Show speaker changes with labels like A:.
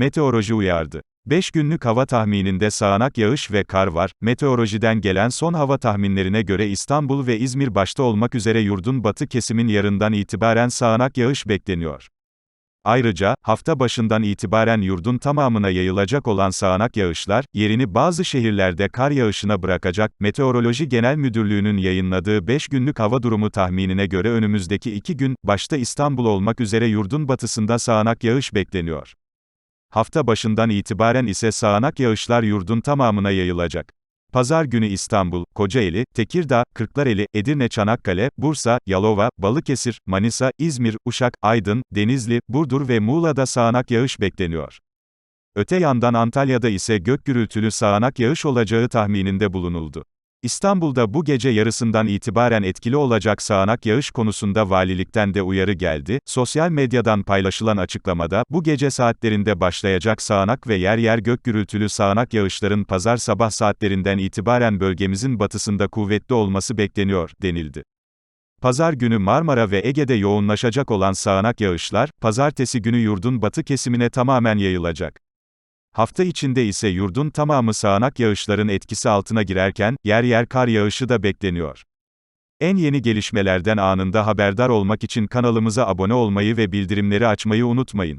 A: Meteoroloji uyardı. 5 günlük hava tahmininde sağanak yağış ve kar var. Meteorolojiden gelen son hava tahminlerine göre İstanbul ve İzmir başta olmak üzere yurdun batı kesimin yarından itibaren sağanak yağış bekleniyor. Ayrıca, hafta başından itibaren yurdun tamamına yayılacak olan sağanak yağışlar, yerini bazı şehirlerde kar yağışına bırakacak. Meteoroloji Genel Müdürlüğü'nün yayınladığı 5 günlük hava durumu tahminine göre önümüzdeki 2 gün, başta İstanbul olmak üzere yurdun batısında sağanak yağış bekleniyor. Hafta başından itibaren ise sağanak yağışlar yurdun tamamına yayılacak. Pazar günü İstanbul, Kocaeli, Tekirdağ, Kırklareli, Edirne, Çanakkale, Bursa, Yalova, Balıkesir, Manisa, İzmir, Uşak, Aydın, Denizli, Burdur ve Muğla'da sağanak yağış bekleniyor. Öte yandan Antalya'da ise gök gürültülü sağanak yağış olacağı tahmininde bulunuldu. İstanbul'da bu gece yarısından itibaren etkili olacak sağanak yağış konusunda valilikten de uyarı geldi. Sosyal medyadan paylaşılan açıklamada, bu gece saatlerinde başlayacak sağanak ve yer yer gök gürültülü sağanak yağışların pazar sabah saatlerinden itibaren bölgemizin batısında kuvvetli olması bekleniyor, denildi. Pazar günü Marmara ve Ege'de yoğunlaşacak olan sağanak yağışlar, pazartesi günü yurdun batı kesimine tamamen yayılacak. Hafta içinde ise yurdun tamamı sağanak yağışların etkisi altına girerken, yer yer kar yağışı da bekleniyor. En yeni gelişmelerden anında haberdar olmak için kanalımıza abone olmayı ve bildirimleri açmayı unutmayın.